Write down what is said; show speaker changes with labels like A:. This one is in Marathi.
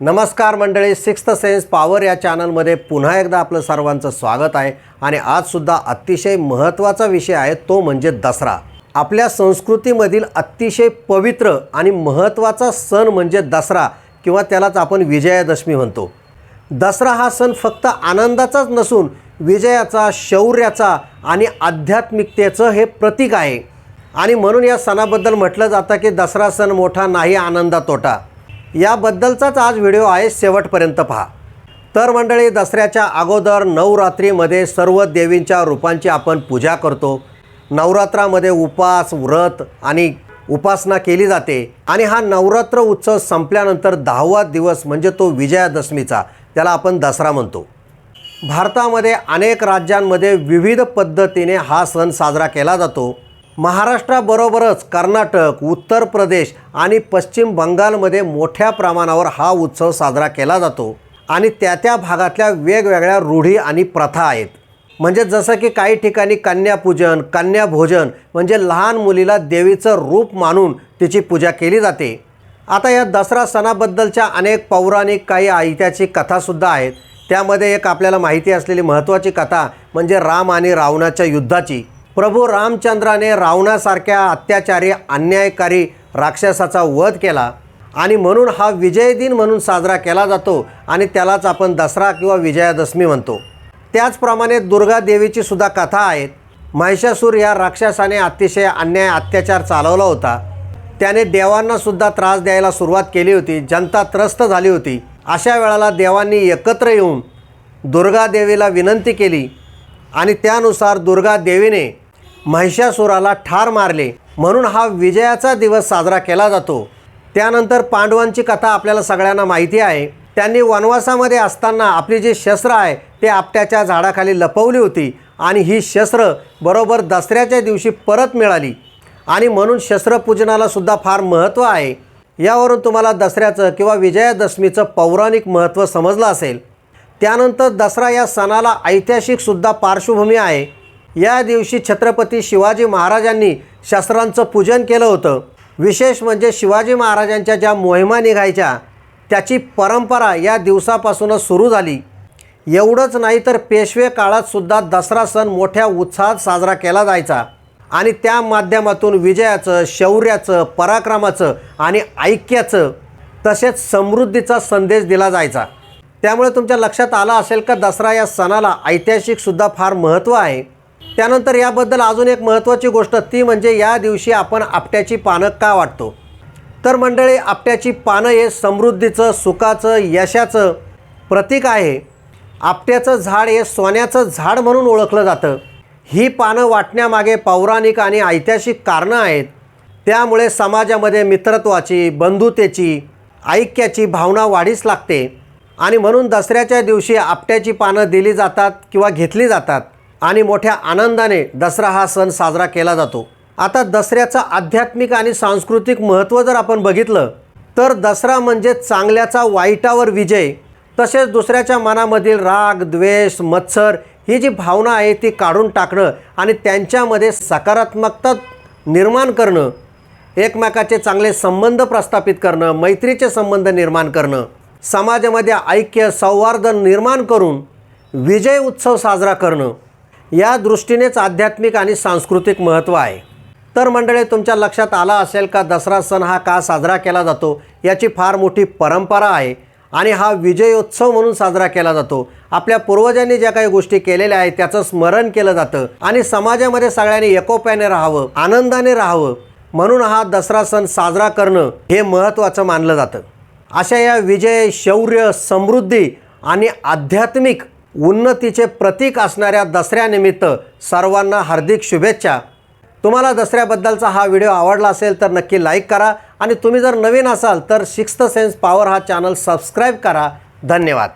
A: नमस्कार मंडळी सिक्स्थ सेन्स पॉवर या चॅनलमध्ये पुन्हा एकदा आपलं सर्वांचं स्वागत आहे आणि आजसुद्धा अतिशय महत्त्वाचा विषय आहे तो म्हणजे दसरा. आपल्या संस्कृतीमधील अतिशय पवित्र आणि महत्त्वाचा सण म्हणजे दसरा किंवा त्यालाच आपण विजयादशमी म्हणतो. दसरा हा सण फक्त आनंदाचाच नसून विजयाचा शौर्याचा आणि आध्यात्मिकतेचं हे प्रतीक आहे. आणि म्हणून या सणाबद्दल म्हटलं जातं की दसरा सण मोठा नाही आनंदा तोटा याबद्दलचाच आज व्हिडिओ आहे शेवटपर्यंत पहा. तर मंडळी दसऱ्याच्या अगोदर नवरात्रीमध्ये सर्व देवींच्या रूपांची आपण पूजा करतो. नवरात्रामध्ये उपास व्रत आणि उपासना केली जाते. आणि हा नवरात्र उत्सव संपल्यानंतर दहावा दिवस म्हणजे तो विजयादशमीचा त्याला आपण दसरा म्हणतो. भारतामध्ये अनेक राज्यांमध्ये विविध पद्धतीने हा सण साजरा केला जातो. महाराष्ट्राबरोबरच कर्नाटक उत्तर प्रदेश आणि पश्चिम बंगालमध्ये मोठ्या प्रमाणावर हा उत्सव साजरा केला जातो. आणि त्या त्या भागातल्या वेगवेगळ्या रूढी आणि प्रथा आहेत. म्हणजे जसं की काही ठिकाणी कन्यापूजन कन्याभोजन म्हणजे लहान मुलीला देवीचं रूप मानून तिची पूजा केली जाते. आता या दसरा सणाबद्दलच्या अनेक पौराणिक काही ऐतिहासिक कथासुद्धा आहेत. त्यामध्ये एक आपल्याला माहिती असलेली महत्त्वाची कथा म्हणजे राम आणि रावणाच्या युद्धाची. प्रभू रामचंद्राने रावणासारख्या अत्याचारी अन्यायकारी राक्षसाचा वध केला आणि म्हणून हा विजय दिन म्हणून साजरा केला जातो आणि त्यालाच आपण दसरा किंवा विजयादशमी म्हणतो. त्याचप्रमाणे दुर्गा देवीची सुद्धा कथा आहेत. महिषासूर या राक्षसाने अतिशय अन्याय अत्याचार चालवला होता. त्याने देवांना सुद्धा त्रास द्यायला सुरुवात केली होती. जनता त्रस्त झाली होती. अशा वेळेला देवांनी एकत्र येऊन दुर्गा देवीला विनंती केली आणि त्यानुसार दुर्गा देवीने महिषासुराला ठार मारले म्हणून हा विजयाचा दिवस साजरा केला जातो. त्यानंतर पांडवांची कथा आपल्याला सगळ्यांना माहिती आहे. त्यांनी वनवासामध्ये असताना आपली जी शस्त्र आहे ते आपट्याच्या झाडाखाली लपवली होती आणि ही शस्त्र बरोबर दसऱ्याच्या दिवशी परत मिळाली. आणि म्हणून शस्त्रपूजनाला सुद्धा फार महत्त्व आहे. यावरून तुम्हाला दसऱ्याचं किंवा विजयादशमीचं पौराणिक महत्त्व समजलं असेल. त्यानंतर दसरा या सणाला ऐतिहासिकसुद्धा पार्श्वभूमी आहे. या दिवशी छत्रपती शिवाजी महाराजांनी शस्त्रांचं पूजन केलं होतं. विशेष म्हणजे शिवाजी महाराजांच्या ज्या मोहिमा निघायच्या त्याची परंपरा या दिवसापासूनच सुरू झाली. एवढंच नाही तर पेशवे काळातसुद्धा दसरा सण मोठ्या उत्साहात साजरा केला जायचा. आणि त्या माध्यमातून विजयाचं शौर्याचं पराक्रमाचं आणि ऐक्याचं तसेच समृद्धीचा संदेश दिला जायचा. त्यामुळे तुमच्या लक्षात आलं असेल का दसरा या सणाला ऐतिहासिकसुद्धा फार महत्त्व आहे. त्यानंतर याबद्दल अजून एक महत्त्वाची गोष्ट ती म्हणजे या दिवशी आपण आपट्याची पानं का वाटतो? तर मंडळी आपट्याची पानं हे समृद्धीचं सुखाचं यशाचं प्रतीक आहे. आपट्याचं झाड हे सोन्याचं झाड म्हणून ओळखलं जातं. ही पानं वाटण्यामागे पौराणिक आणि ऐतिहासिक कारणं आहेत. त्यामुळे समाजामध्ये मित्रत्वाची बंधुतेची ऐक्याची भावना वाढीस लागते. आणि म्हणून दसऱ्याच्या दिवशी आपट्याची पानं दिली जातात किंवा घेतली जातात. आणि मोठ्या आनंदाने दसरा हा सण साजरा केला जातो. आता दसऱ्याचं आध्यात्मिक आणि सांस्कृतिक महत्त्व जर आपण बघितलं तर दसरा म्हणजे चांगल्याचा वाईटावर विजय तसेच दुसऱ्याच्या मनामधील राग द्वेष मत्सर ही जी भावना आहे ती काढून टाकणं आणि त्यांच्यामध्ये सकारात्मकता निर्माण करणं एकमेकाचे चांगले संबंध प्रस्थापित करणं मैत्रीचे संबंध निर्माण करणं समाजामध्ये ऐक्य संवर्धन निर्माण करून विजय उत्सव साजरा करणं या दृष्टीनेच आध्यात्मिक आणि सांस्कृतिक महत्त्व आहे. तर मंडळी तुमच्या लक्षात आला असेल का दसरा सण हा का साजरा केला जातो? याची फार मोठी परंपरा आहे आणि हा विजयोत्सव म्हणून साजरा केला जातो. आपल्या पूर्वजांनी ज्या काही गोष्टी केलेल्या आहेत त्याचं स्मरण केलं जातं आणि समाजामध्ये सगळ्यांनी एकोप्याने राहावं आनंदाने राहावं म्हणून हा दसरा सण साजरा करणं हे महत्त्वाचं मानलं जातं. अशा या विजय शौर्य समृद्धी आणि आध्यात्मिक उन्नतीचे प्रतीक असणाऱ्या दसऱ्यानिमित्त सर्वांना हार्दिक शुभेच्छा. तुम्हाला दसऱ्याबद्दलचा हा व्हिडिओ आवडला असेल तर नक्की लाईक करा आणि तुम्ही जर नवीन असाल तर सिक्स्थ सेन्स पॉवर हा चॅनल सबस्क्राईब करा. धन्यवाद.